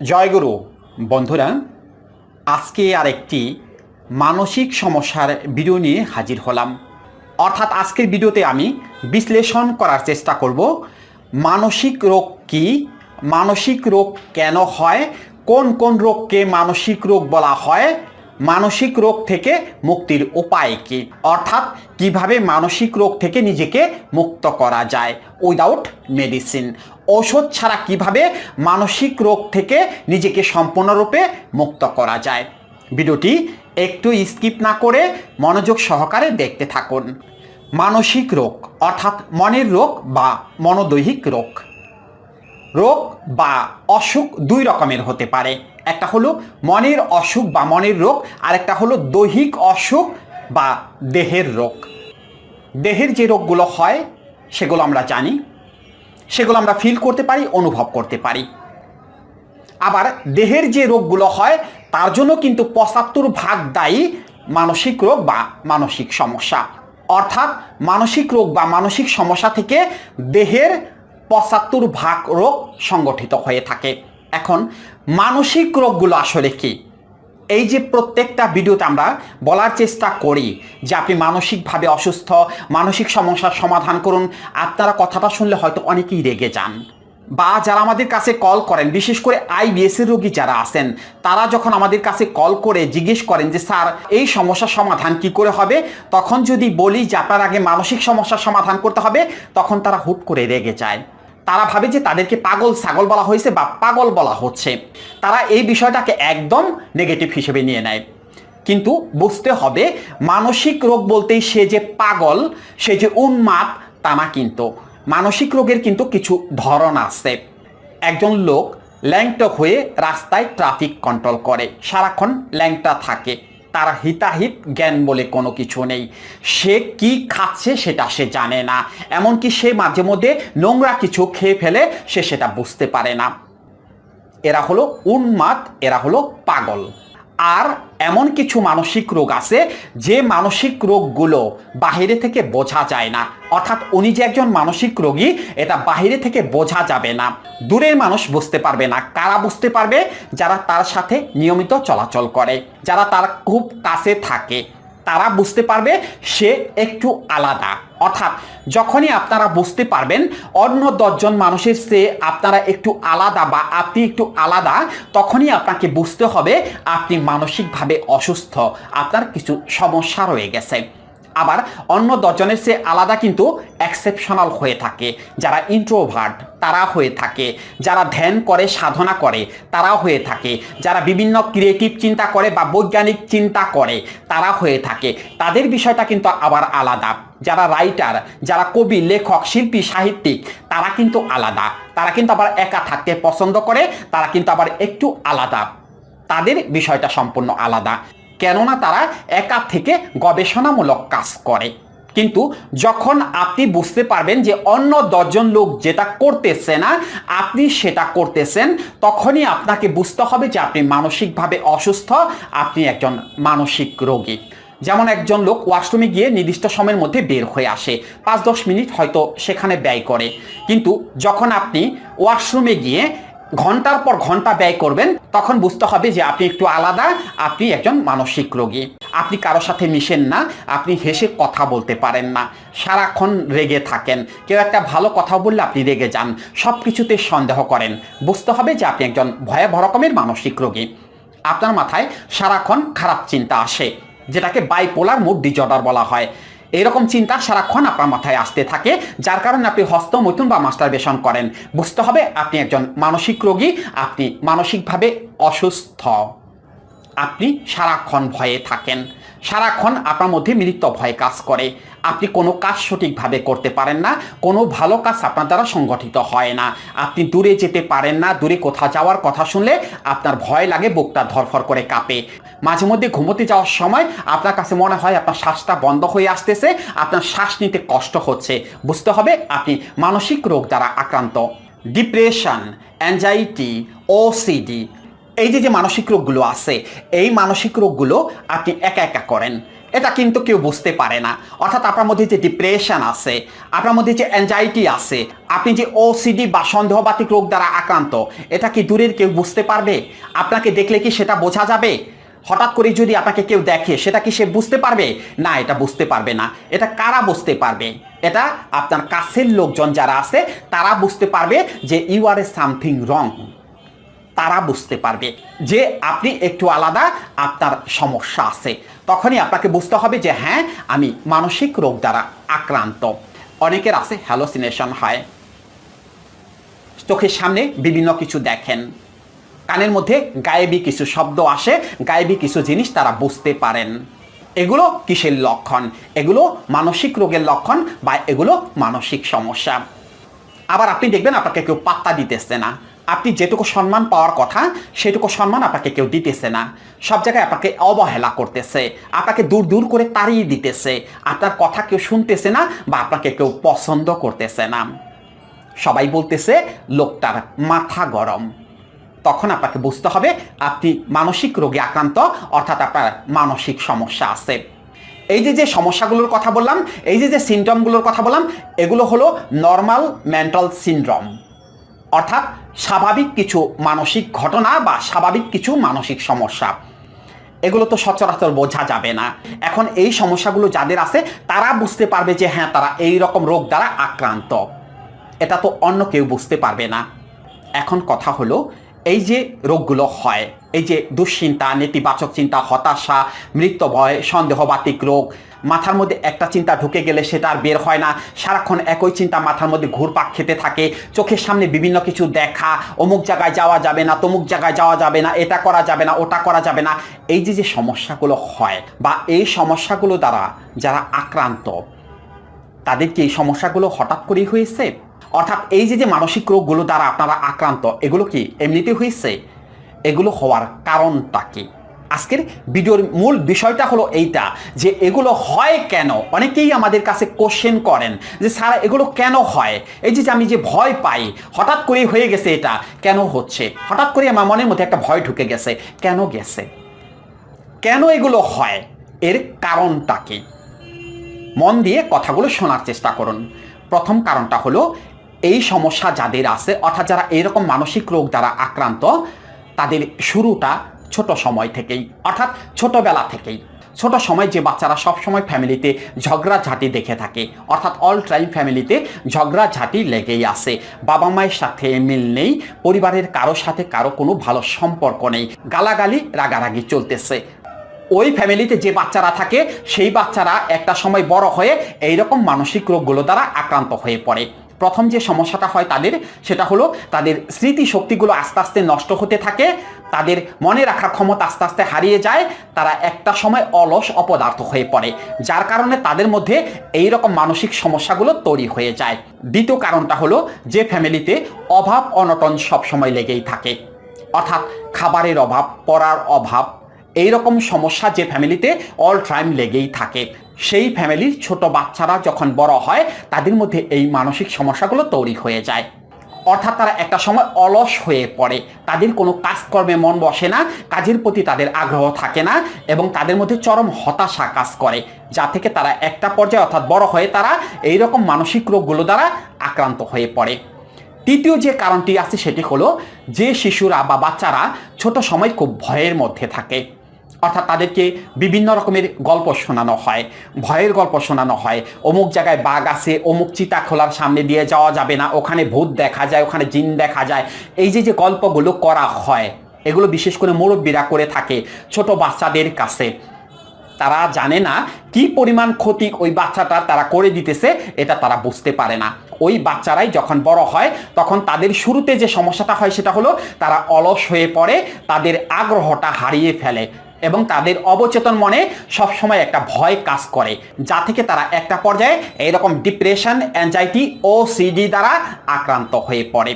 জয়গুরু, বন্ধুরা, আজকে আর একটি মানসিক সমস্যার ভিডিও নিয়ে হাজির হলাম। অর্থাৎ আজকের ভিডিওতে আমি বিশ্লেষণ করার চেষ্টা করব, মানসিক রোগ কি, মানসিক রোগ কেন হয়, কোন কোন রোগকে মানসিক রোগ বলা হয় মানসিক রোগ থেকে মুক্তির উপায় কি? অর্থাৎ কীভাবে মানসিক রোগ থেকে নিজেকে মুক্ত করা যায়? উইদাউট মেডিসিন ঔষধ ছাড়া কীভাবে মানসিক রোগ থেকে নিজেকে সম্পূর্ণরূপে মুক্ত করা যায়? ভিডিওটি একটু স্কিপ না করে মনোযোগ সহকারে দেখতে থাকুন। মানসিক রোগ, অর্থাৎ মনের রোগ বা মনোদৈহিক রোগ। রোগ বা অসুখ দুই রকমের হতে পারে। একটা হলো মনের অসুখ বা মনের রোগ আর একটা হলো দৈহিক অসুখ বা দেহের রোগ। দেহের যে রোগগুলো হয়, সেগুলো আমরা জানি, সেগুলো আমরা ফিল করতে পারি, অনুভব করতে পারি। আবার দেহের যে রোগগুলো হয়, তার জন্য কিন্তু পঁচাত্তর ভাগ দায়ী মানসিক রোগ বা মানসিক সমস্যা। অর্থাৎ মানসিক রোগ বা মানসিক সমস্যা থেকে দেহের পঁচাত্তর ভাগ রোগ সংগঠিত হয়ে থাকে। এখন মানসিক রোগগুলো আসলে কি? এই যে প্রত্যেকটা ভিডিওতে আমরা বলার চেষ্টা করি যে আপনি মানসিকভাবে অসুস্থ, মানসিক সমস্যার সমাধান করুন। আপনারা কথাটা শুনলে হয়তো অনেকেই রেগে যান। বা যারা আমাদের কাছে কল করেন, বিশেষ করে আইবিএস এর রোগী যারা আছেন, তারা যখন আমাদের কাছে কল করে জিজ্ঞেস করেন যে, স্যার, এই সমস্যার সমাধান কি করে হবে? তখন যদি বলি যে, আপনার আগে মানসিক সমস্যার সমাধান করতে হবে, তখন তারা হুট করে রেগে যায়। তারা ভাবে যে তাদেরকে পাগল ছাগল বলা হয়েছে বা পাগল বলা হচ্ছে। তারা এই বিষয়টাকে একদম নেগেটিভ হিসেবে নিয়ে নেয়। কিন্তু বুঝতে হবে, মানসিক রোগ বলতেই সে যে পাগল, সে যে উন্মাদ, তা না কিন্তু। মানসিক রোগের কিন্তু কিছু ধরন আছে। একজন লোক ল্যাংটক হয়ে রাস্তায় ট্রাফিক কন্ট্রোল করে। সারাক্ষণ ল্যাংটা থাকে। তার হিতাহিত জ্ঞান বলে কোনো কিছু নেই। সে কি খাচ্ছে সেটা সে জানে না। এমনকি সে মাঝে মধ্যে নোংরা কিছু খেয়ে ফেলে সে সেটা বুঝতে পারে না। এরা হলো উন্মাদ, এরা হলো পাগল। আর এমন কিছু মানসিক রোগ আছে যে মানসিক রোগগুলো বাহিরে থেকে বোঝা যায় না। অর্থাৎ উনি যে একজন মানসিক রোগী, এটা বাহিরে থেকে বোঝা যাবে না। দূরের মানুষ বুঝতে পারবে না। কারা বুঝতে পারবে? যারা তার সাথে নিয়মিত চলাচল করে, যারা তার খুব কাছে থাকে। তারা বুঝতে পারবে সে একটু আলাদা। অর্থাৎ যখনই আপনারা বুঝতে পারবেন অন্য দশজন মানুষের চেয়ে আপনারা একটু আলাদা বা আপনি একটু আলাদা, তখনই আপনাকে বুঝতে হবে আপনি মানসিকভাবে অসুস্থ, আপনার কিছু সমস্যা রয়ে গেছে। আবার অন্য দশজনের চেয়ে আলাদা কিন্তু এক্সেপশনাল হয়ে থাকে। যারা ইন্ট্রোভার্ট তারা হয়ে থাকে। যারা ধ্যান করে, সাধনা করে, তারা হয়ে থাকে। যারা বিভিন্ন ক্রিয়েটিভ চিন্তা করে বা বৈজ্ঞানিক চিন্তা করে, তারা হয়ে থাকে। তাদের বিষয়টা কিন্তু আবার আলাদা। যারা রাইটার যারা কবি, লেখক, শিল্পী, সাহিত্যিক, তারা কিন্তু আলাদা। তারা কিন্তু আবার একা থাকতে পছন্দ করে, তারা কিন্তু আবার একটু আলাদা। তাদের বিষয়টা সম্পূর্ণ আলাদা। কেননা তারা একা থেকে গবেষণামূলক কাজ করে। কিন্তু যখন আপনি বুঝতে পারবেন যে অন্য দশজন লোক যেটা করতেছে না, আপনি সেটা করতেছেন, তখনই আপনাকে বুঝতে হবে যে আপনি মানসিকভাবে অসুস্থ, আপনি একজন মানসিক রোগী। যেমন একজন লোক ওয়াশরুমে গিয়ে নির্দিষ্ট সময়ের মধ্যে বের হয়ে আসে, পাঁচ দশ মিনিট হয়তো সেখানে ব্যয় করে। কিন্তু যখন আপনি ওয়াশরুমে গিয়ে ঘণ্টার পর ঘণ্টা ব্যয় করবেন, তখন বুঝতে হবে যে আপনি একটু আলাদা, আপনি একজন মানসিক রোগী। আপনি কারোর সাথে মিশেন না, আপনি হেসে কথা বলতে পারেন না। সারাক্ষণ রেগে থাকেন। কেউ একটা ভালো কথা বললে আপনি রেগে যান। সব কিছুতে সন্দেহ করেন। বুঝতে হবে যে আপনি একজন ভয়াবহ রকমের মানসিক রোগী। আপনার মাথায় সারাক্ষণ খারাপ চিন্তা আসে, যেটাকে বাইপোলার মুড ডিজর্ডার বলা হয়। এরকম চিন্তা সারাক্ষণ আপনার মাথায় আসতে থাকে, যার কারণে আপনি হস্ত মৈথুন বা মাস্টারবেশন করেন। বুঝতে হবে, আপনি একজন মানসিক রোগী, আপনি মানসিকভাবে অসুস্থ। আপনি সারাক্ষণ ভয়ে থাকেন। সারাক্ষণ আপনার মধ্যে মৃত্যু ভয় কাজ করে। আপনি কোনো কাজ সঠিকভাবে করতে পারেন না, কোনো ভালো কাজ আপনার দ্বারা সংগঠিত হয় না। আপনি দূরে যেতে পারেন না, দূরে কোথাও যাওয়ার কথা শুনলে আপনার ভয় লাগে, বুকটা ধরফর করে কাঁপে। মাঝে মধ্যে ঘুমোতে যাওয়ার সময় আপনার কাছে মনে হয় আপনার শ্বাসটা বন্ধ হয়ে আসতেছে, আপনার শ্বাস নিতে কষ্ট হচ্ছে। বুঝতে হবে আপনি মানসিক রোগ দ্বারা আক্রান্ত। ডিপ্রেশন অ্যাংজাইটি ওসিডি এই যে যে মানসিক রোগগুলো আছে, এই মানসিক রোগগুলো আপনি একা একা করেন। এটা কিন্তু কেউ বুঝতে পারে না। অর্থাৎ আপনার মধ্যে যে ডিপ্রেশন আছে, আপনার মধ্যে যে অ্যাংজাইটি আছে, আপনি যে ওসিডি বা সন্দেহবাতিক রোগ দ্বারা আক্রান্ত, এটা কি দূরের কেউ বুঝতে পারবে? আপনাকে দেখলে কি সেটা বোঝা যাবে? হঠাৎ করে যদি আপনাকে কেউ দেখে, সেটা কি সে বুঝতে পারবে? না, এটা বুঝতে পারবে না। এটা কারা বুঝতে পারবে? এটা আপনার কাছের লোকজন যারা আছে, তারা বুঝতে পারবে যে you R A something wrong তারা বুঝতে পারবে যে আপনি একটু আলাদা, আপনার সমস্যা আছে। তখনই আপনাকে বুঝতে হবে যে হ্যাঁ আমি মানসিক রোগ দ্বারা আক্রান্ত। অনেকের আছে হ্যালোসিনেশন হয়। চোখের সামনে বিভিন্ন কিছু দেখেন। কানের মধ্যে গায়েবী কিছু শব্দ আসে, গায়েবী কিছু জিনিস তারা বুঝতে পারেন। এগুলো কিসের লক্ষণ? এগুলো মানসিক রোগের লক্ষণ বা এগুলো মানসিক সমস্যা। আবার আপনি দেখবেন আপনাকে কেউ পাত্তা দিতেছে না। আপনি যেটুকু সম্মান পাওয়ার কথা, সেটুকু সম্মান আপনাকে কেউ দিতেছে না। সব জায়গায় আপনাকে অবহেলা করতেছে, আপনাকে দূর দূর করে তাড়িয়ে দিতেছে, আপনার কথা কেউ শুনতেছে না বা আপনাকে কেউ পছন্দ করতেছে না। সবাই বলতেছে, লোকটার মাথা গরম। তখন আপনাকে বুঝতে হবে, আপনি মানসিক রোগে আক্রান্ত, অর্থাৎ আপনার মানসিক সমস্যা আছে। এই যে যে সমস্যাগুলোর কথা বললাম, এই যে যে সিমটমগুলোর কথা বললাম, এগুলো হলো নর্মাল মেন্টাল সিনড্রোম অর্থাৎ স্বাভাবিক কিছু মানসিক ঘটনা বা স্বাভাবিক কিছু মানসিক সমস্যা। এগুলো তো সচরাচর বোঝা যাবে না। এখন এই সমস্যাগুলো যাদের আছে, তারা বুঝতে পারবে যে হ্যাঁ তারা এই রকম রোগ দ্বারা আক্রান্ত। এটা তো অন্য কেউ বুঝতে পারবে না। এখন কথা হলো, এই যে রোগগুলো হয়, এই যে দুশ্চিন্তা, নেতিবাচক চিন্তা, হতাশা মৃত্যু ভয় সন্দেহবাতিক রোগ মাথার মধ্যে একটা চিন্তা ঢুকে গেলে সেটা আর বের হয় না। সারাক্ষণ একই চিন্তা মাথার মধ্যে ঘুরপাক খেতে থাকে। চোখের সামনে বিভিন্ন কিছু দেখা। অমুক জায়গায় যাওয়া যাবে না, তমুক জায়গায় যাওয়া যাবে না, এটা করা যাবে না, ওটা করা যাবে না। এই যে যে সমস্যাগুলো হয় বা এই সমস্যাগুলো দ্বারা যারা আক্রান্ত, তাদের কি এই সমস্যাগুলো হঠাৎ করেই হয়েছে? অর্থাৎ এই যে যে মানসিক রোগগুলো দ্বারা আপনারা আক্রান্ত, এগুলো কি এমনিতে হয়েছে? এগুলো হওয়ার কারণটা কি? আজকের ভিডিওর মূল বিষয়টা হলো এইটা, যে এগুলো হয় কেন? অনেকেই আমাদের কাছে কোশ্চেন করেন যে, স্যার, এগুলো কেন হয়? এই যে আমি যে ভয় পাই, হঠাৎ করেই হয়ে গেছে এটা, কেন হচ্ছে? হঠাৎ করে আমার মনের মধ্যে একটা ভয় ঢুকে গেছে, কেন গেছে? কেন এগুলো হয়? এর কারণটা কি? মন দিয়ে কথাগুলো শোনার চেষ্টা করুন। প্রথম কারণটা হলো, এই সমস্যা যাদের আছে, অর্থাৎ যারা এইরকম মানসিক রোগ দ্বারা আক্রান্ত, তাদের শুরুটা ছোট সময় থেকেই, অর্থাৎ ছোটবেলা থেকেই। ছোট সময় যে বাচ্চারা সব সময় ফ্যামিলিতে ঝগড়াঝাটি দেখে থাকে, অর্থাৎ অল টাইম ফ্যামিলিতে ঝগড়াঝাটি লেগেই আছে। বাবা মায়ের সাথে মিল নেই, পরিবারের কারোর সাথে কারও কোনো ভালো সম্পর্ক নেই, গালাগালি রাগারাগি চলতেছে। ওই ফ্যামিলিতে যে বাচ্চারা থাকে, সেই বাচ্চারা একটা সময় বড় হয়ে এইরকম মানসিক রোগগুলো দ্বারা আক্রান্ত হয়ে পড়ে। প্রথম যে সমস্যাটা হয় তাদের, সেটা হলো তাদের স্মৃতিশক্তিগুলো আস্তে আস্তে নষ্ট হতে থাকে তাদের মনে রাখার ক্ষমতা আস্তে আস্তে হারিয়ে যায়, তারা একটা সময় অলস অপদার্থ হয়ে পড়ে, যার কারণে তাদের মধ্যে এই রকম মানসিক সমস্যাগুলো তৈরি হয়ে যায়। দ্বিতীয় কারণটা হলো যে ফ্যামিলিতে অভাব, অনটন সবসময় লেগেই থাকে। অর্থাৎ খাবারের অভাব, পড়ার অভাব এই রকম সমস্যা যে ফ্যামিলিতে অল টাইম লেগেই থাকে। সেই ফ্যামিলির ছোট বাচ্চারা যখন বড় হয়, তাদের মধ্যে এই মানসিক সমস্যাগুলো তৈরি হয়ে যায়। অর্থাৎ তারা একটা সময় অলস হয়ে পড়ে। তাদের কোনো কাজকর্মে মন বসে না, কাজের প্রতি তাদের আগ্রহ থাকে না এবং তাদের মধ্যে চরম হতাশা কাজ করে, যা থেকে তারা একটা পর্যায়ে অর্থাৎ বড় হয়ে তারা এই রকম মানসিক রোগগুলো দ্বারা আক্রান্ত হয়ে পড়ে। তৃতীয় যে কারণটি আছে সেটি হলো, যে শিশুরা বা বাচ্চারা ছোট সময় খুব ভয়ের মধ্যে থাকে। অর্থাৎ তাদেরকে বিভিন্ন রকমের গল্প শোনানো হয়, ভয়ের গল্প শোনানো হয়। অমুক জায়গায় বাঘ আছে, অমুক চিতা খোলার সামনে দিয়ে যাওয়া যাবে না, ওখানে ভূত দেখা যায়, ওখানে জিন দেখা যায়। এই যে যে গল্পগুলো করা হয়, এগুলো বিশেষ করে মুরব্বীরা করে থাকে ছোট বাচ্চাদের কাছে। তারা জানে না কি পরিমাণ ক্ষতি ওই বাচ্চাটা তারা করে দিতেছে, এটা তারা বুঝতে পারে না। ওই বাচ্চারাই যখন বড় হয়, তখন তাদের শুরুতে যে সমস্যাটা হয় সেটা হলো তারা অলস হয়ে পড়ে, তাদের আগ্রহটা হারিয়ে ফেলে। এবং তাদের অবচেতন মনে সবসময় একটা ভয় কাজ করে, যা থেকে তারা একটা পর্যায়ে এইরকম ডিপ্রেশন অ্যাংজাইটি ও সিডি দ্বারা আক্রান্ত হয়ে পড়ে।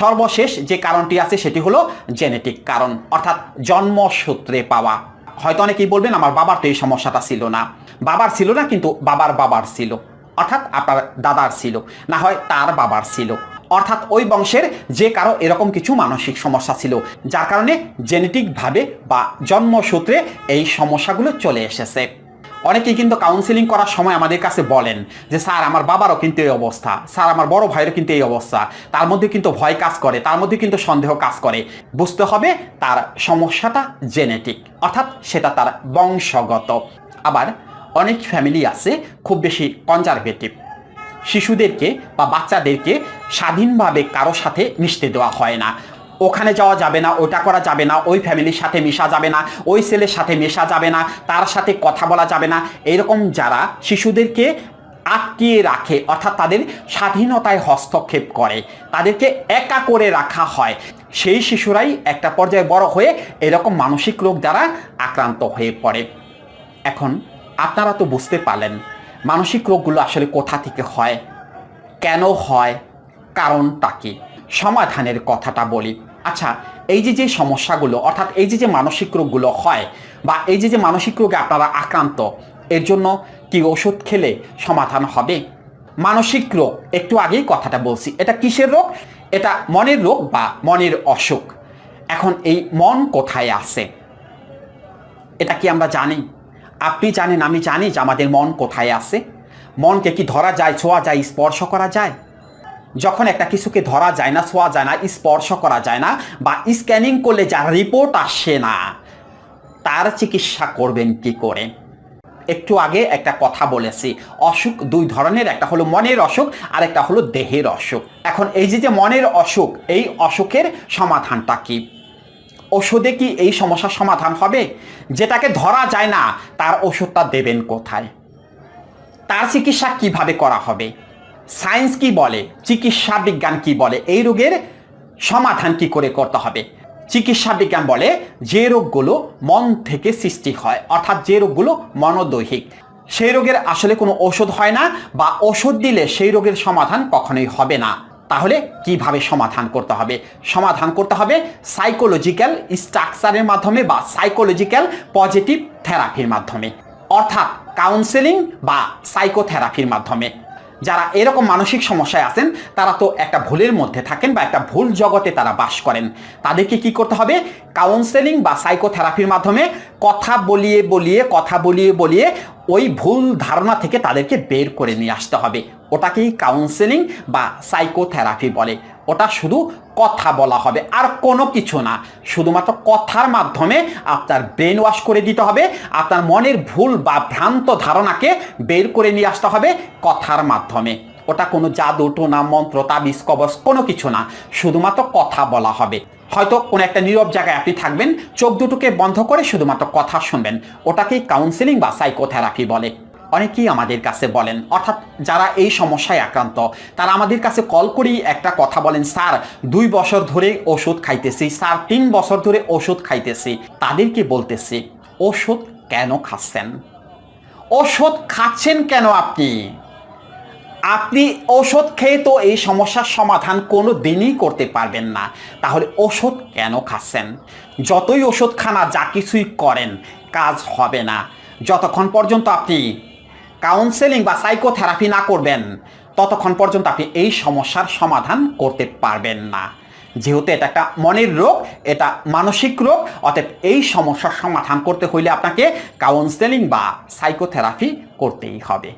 সর্বশেষ যে কারণটি আছে সেটি হলো জেনেটিক কারণ, অর্থাৎ জন্মসূত্রে পাওয়া। হয়তো অনেকেই বলবেন, আমার বাবার তো এই সমস্যাটা ছিল না। বাবার ছিল না, কিন্তু বাবার বাবার ছিল, অর্থাৎ আপনার দাদার ছিল, না হয় তার বাবার ছিল। অর্থাৎ ওই বংশের যে কারও এরকম কিছু মানসিক সমস্যা ছিল, যার কারণে জেনেটিকভাবে বা জন্মসূত্রে এই সমস্যাগুলো চলে এসেছে। অনেকেই কিন্তু কাউন্সিলিং করার সময় আমাদের কাছে বলেন যে, স্যার, আমার বাবারও কিন্তু এই অবস্থা, স্যার, আমার বড় ভাইয়েরও কিন্তু এই অবস্থা, তার মধ্যে কিন্তু ভয় কাজ করে, তার মধ্যে কিন্তু সন্দেহ কাজ করে। বুঝতে হবে তার সমস্যাটা জেনেটিক, অর্থাৎ সেটা তার বংশগত। আবার অনেক ফ্যামিলি আছে খুব বেশি কনজারভেটিভ শিশুদেরকে বা বাচ্চাদেরকে স্বাধীনভাবে কারও সাথে মিশতে দেওয়া হয় না। ওখানে যাওয়া যাবে না, ওটা করা যাবে না, ওই ফ্যামিলির সাথে মেশা যাবে না, ওই ছেলের সাথে মেশা যাবে না, তার সাথে কথা বলা যাবে না। এরকম যারা শিশুদেরকে আটকিয়ে রাখে, অর্থাৎ তাদের স্বাধীনতায় হস্তক্ষেপ করে, তাদেরকে একা করে রাখা হয়, সেই শিশুরাই একটা পর্যায়ে বড় হয়ে এরকম মানসিক রোগ দ্বারা আক্রান্ত হয়ে পড়ে। এখন আপনারা তো বুঝতে পারলেন মানসিক রোগগুলো আসলে কোথা থেকে হয়? কেন হয়? কারণটা কি? সমাধানের কথাটা বলি। আচ্ছা এই যে যে সমস্যাগুলো, অর্থাৎ এই যে যে মানসিক রোগগুলো হয় বা এই যে যে মানসিক রোগে আপনারা আক্রান্ত, এর জন্য কি ওষুধ খেলে সমাধান হবে? মানসিক রোগ, একটু আগেই কথাটা বলছি। এটা কিসের রোগ? এটা মনের রোগ বা মনের অসুখ। এখন এই মন কোথায় আছে? এটা কি আমরা জানি? আপনি জানেন, আমি জানি যে আমাদের মন কোথায় আছে। মনকে কি ধরা যায়, ছোঁয়া যায়, স্পর্শ করা যায়? যখন একটা কিছুকে ধরা যায় না, ছোঁয়া যায় না, স্পর্শ করা যায় না বা স্ক্যানিং করলে যার রিপোর্ট আসে না, তার চিকিৎসা করবেন কি করে? একটু আগে একটা কথা বলেছি, অসুখ দুই ধরনের, একটা হলো মনের অসুখ, আর একটা হলো দেহের অসুখ। এখন এই যে যে মনের অসুখ, এই অসুখের সমাধানটা কি? ওষুধে কি এই সমস্যার সমাধান হবে? যেটাকে ধরা যায় না, তার ওষুধটা দেবেন কোথায়? তার চিকিৎসা কীভাবে করা হবে? সায়েন্স কি বলে? চিকিৎসা বিজ্ঞান কি বলে? এই রোগের সমাধান কি করে করতে হবে? চিকিৎসা বিজ্ঞান বলে যে রোগগুলো মন থেকে সৃষ্টি হয়, অর্থাৎ যে রোগগুলো মনোদৈহিক, সেই রোগের আসলে কোনো ওষুধ হয় না বা ওষুধ দিলে সেই রোগের সমাধান কখনোই হবে না। তাহলে কীভাবে সমাধান করতে হবে? সমাধান করতে হবে সাইকোলজিক্যাল স্ট্রাকচারের মাধ্যমে বা সাইকোলজিক্যাল পজিটিভ থেরাপির মাধ্যমে। অর্থাৎ কাউন্সেলিং বা সাইকোথেরাপির মাধ্যমে। যারা এরকম মানসিক সমস্যায় আছেন, তারা তো একটা ভুলের মধ্যে থাকেন বা একটা ভুল জগতে তারা বাস করেন। তাদেরকে কি করতে হবে? কাউন্সেলিং বা সাইকোথেরাপির মাধ্যমে কথা বলিয়ে বলিয়ে, কথা বলিয়ে বলিয়ে ওই ভুল ধারণা থেকে তাদেরকে বের করে নিয়ে আসতে হবে। ওটাকেই কাউন্সেলিং বা সাইকোথেরাপি বলে। ওটা শুধু কথা বলা হবে, আর কোনো কিছু না। শুধুমাত্র কথার মাধ্যমে আপনার ব্রেন ওয়াশ করে দিতে হবে, আপনার মনের ভুল বা ভ্রান্ত ধারণাকে বের করে নিয়ে আসতে হবে কথার মাধ্যমে। ওটা কোনো জাদু, টোনা, মন্ত্র, তাবিজ, কবচ, কোনো কিছু না। শুধুমাত্র কথা বলা হবে। হয়তো কোনো একটা নীরব জায়গায় আপনি থাকবেন, চোখ দুটোকে বন্ধ করে শুধুমাত্র কথা শুনবেন। ওটাকেই কাউন্সেলিং বা সাইকোথেরাপি বলে। অনেকেই আমাদের কাছে বলেন, অর্থাৎ যারা এই সমস্যায় আক্রান্ত, তারা আমাদের কাছে কল করেই একটা কথা বলেন, স্যার, দুই বছর ধরে ওষুধ খাইতেছি, স্যার, তিন বছর ধরে ওষুধ খাইতেছি। তাদেরকে বলতেছি, ওষুধ কেন খাচ্ছেন? ওষুধ খাচ্ছেন কেন আপনি? আপনি ওষুধ খেয়ে তো এই সমস্যার সমাধান কোনো দিনই করতে পারবেন না। তাহলে ওষুধ কেন খাচ্ছেন? যতই ওষুধ খানা যা কিছুই করেন, কাজ হবে না। যতক্ষণ পর্যন্ত আপনি কাউন্সেলিং বা সাইকোথেরাপি না করবেন, ততক্ষণ পর্যন্ত আপনি এই সমস্যার সমাধান করতে পারবেন না। যেহেতু এটা একটা মনের রোগ, এটা মানসিক রোগ অর্থাৎ এই সমস্যার সমাধান করতে হইলে আপনাকে কাউন্সেলিং বা সাইকোথেরাপি করতেই হবে।